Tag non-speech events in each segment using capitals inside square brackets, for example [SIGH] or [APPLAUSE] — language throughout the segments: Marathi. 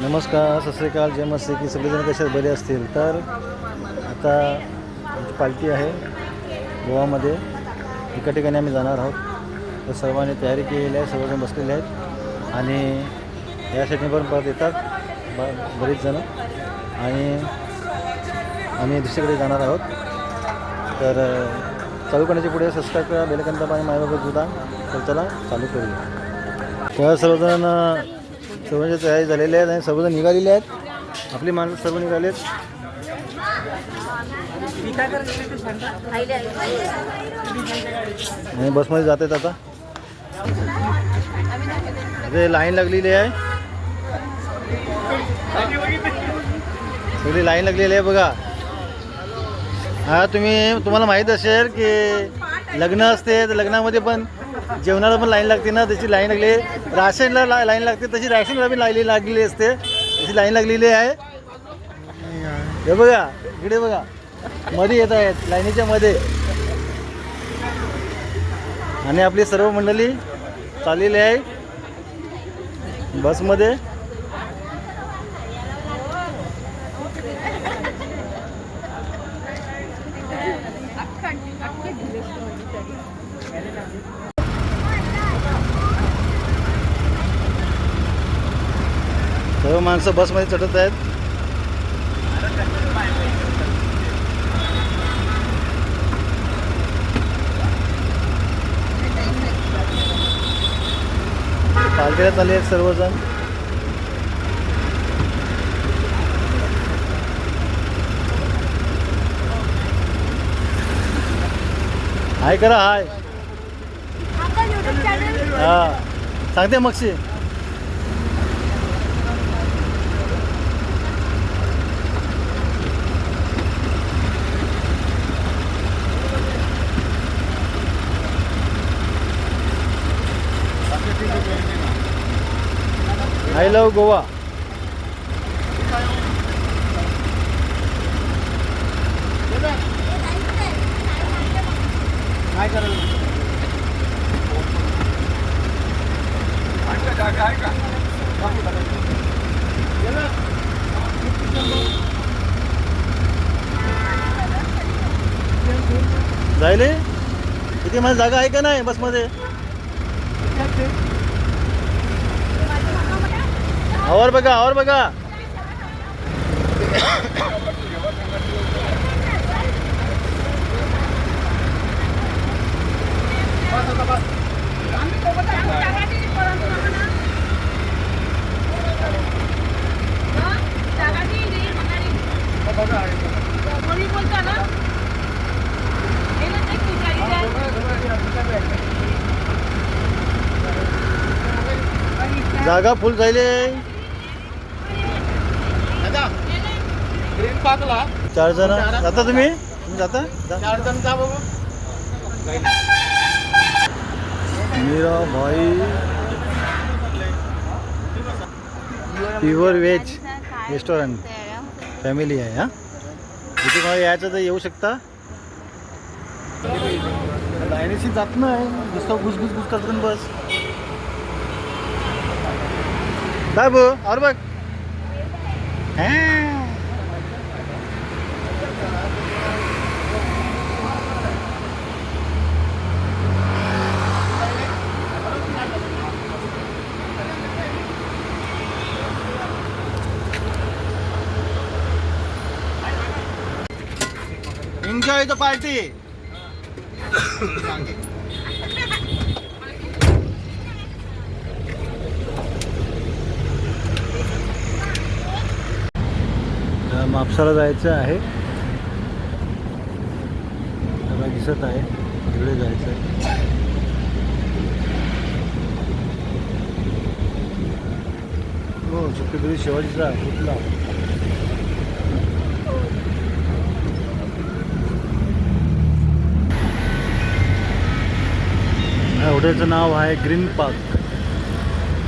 नमस्कार सत श्री जय मस्ती की सगळेजण कशात बरे असतील. तर आता आमची पार्टी आहे गोवामध्ये. एका ठिकाणी आम्ही जाणार आहोत. तर सर्वांनी तयारी केलेली आहे सर्वजण बसलेले आहेत. आणि यासाठी पण परत येतात ब बरीच जणं. आणि आम्ही दुसरीकडे जाणार आहोत. तर चालू करण्याच्या पुढे सबस्क्राईब करा बेलकन दाबा आणि मायबाबा तर चला चालू करूया. तर सर्वजण सर्वांच्या तयारी झालेल्या आहेत आणि सर्वजण निघालेले आहेत. आपली माणसं सर्व निघाले आहेत आणि बसमध्ये जात आहेत आता. इथे लाईन लागलेली आहे. सगळी लाईन लागलेली आहे बघा. हा तुम्ही तुम्हाला माहीत असेल की लग्न असते तर लग्नामध्ये पण जेवणाला पण लाईन लागते ना त्याची लाईन लागली राशनला ला लाईन लागते तशी राशनला पण लाईन लागलेली असते. तशी लाईन लागलेली आहे. हे बघा इकडे बघा. मध्ये येत आहेत लाईनीच्या मध्ये. आणि आपली सर्व मंडळी चाललेली आहे. बसमध्ये. सर्व माणसं बसमध्ये चढत आहेत. पालखीला चालले आहेत सर्वजण. हाय करा हाय. हा. सांगते मगशी आय लव गोवा. काय जायले? किती माझी जागा आहे का नाही बसमध्ये? आवर बघा आवर बघा. जागा फुल जायले पार्कला चार जण. जाता तुम्ही? तुम्ही जाता. चार जण जा बघू मीरा भाई. प्युअर व्हेज रेस्टॉरंट फॅमिली आहे हा? इथे मला यायचं तर येऊ शकता. लाईनीशी जात नाही. नुसतं घुसघुस घुस करत बस. काय बो और बघ. हा. एन्जॉय द पार्टी म्हापसाला जायचं आहे. त्याला दिसत आहे. तिकडे जायचं आहे हो छत्रपती शिवाजीचा कुठला? हॉटेलचं नाव आहे ग्रीन पार्क.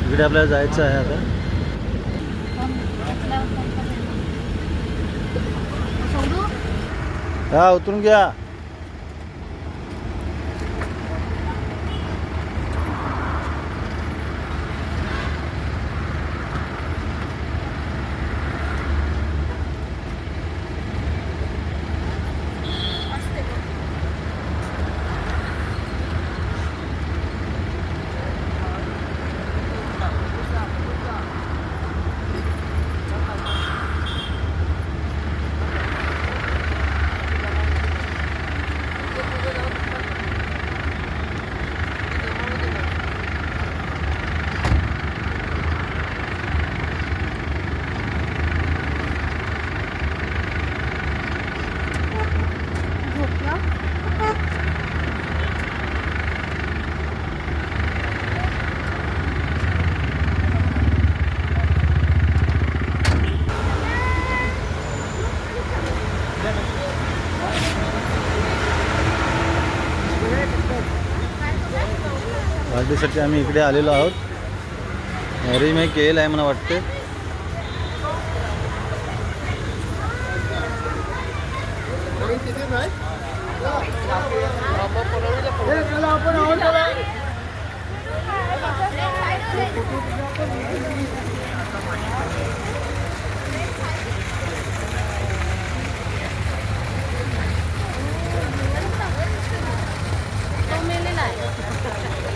इकडे आपल्याला जायचं आहे आता. हा उतरून घ्या. खरेदीसाठी आम्ही इकडे आलेलो आहोत. रिमेक येईल आहे मला वाटते.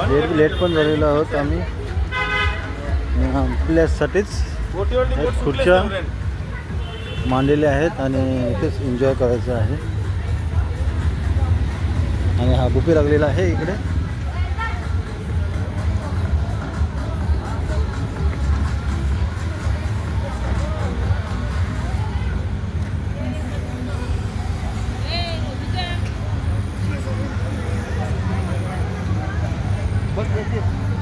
लेट लेट पण झालेलो आहोत आम्ही. आपल्यासाठीच खुर्च्या. मांडलेल्या आहेत आणि इथेच एन्जॉय करायचं आहे. आणि हा गुपी लागलेला आहे इकडे. Thank you.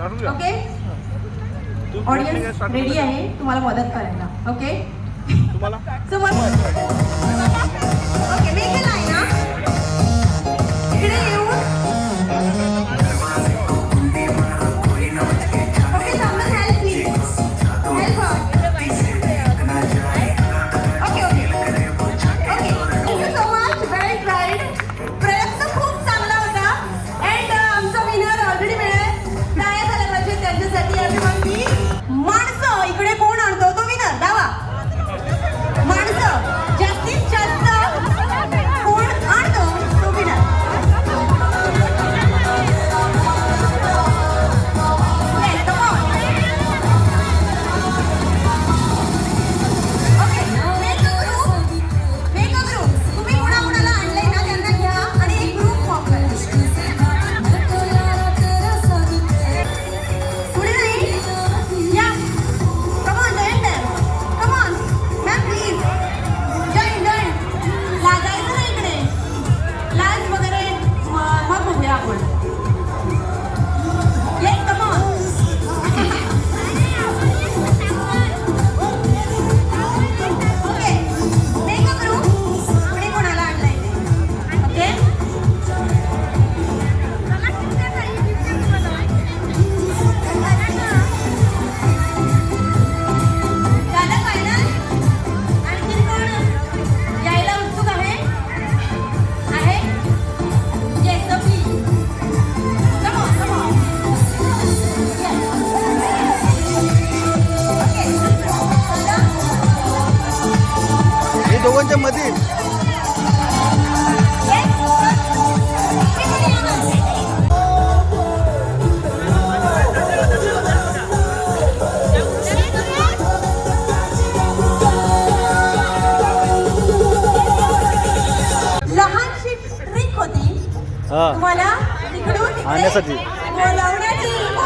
Okay audience ready आहे? तुम्हाला मदत करायला. ओके तुम्हाला [LAUGHS]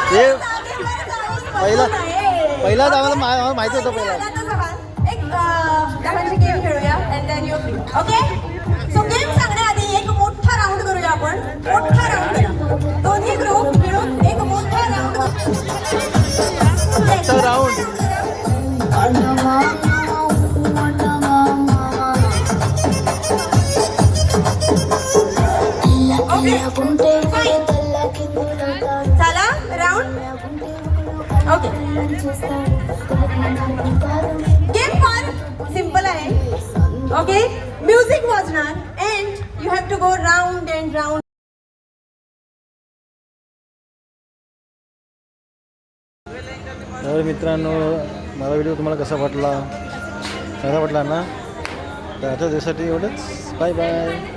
हे जागेवर जाऊन पहिला. पहिला आम्हाला माहिती होतं पहिला गेम फॉर सिंपल आहे ओके म्युझिक वाजणार and you have to go round and round तर मित्रांनो मला व्हिडिओ तुम्हाला कसा वाटला? चांगला वाटला ना? तर आता त्यासाठी एवढंच. Bye bye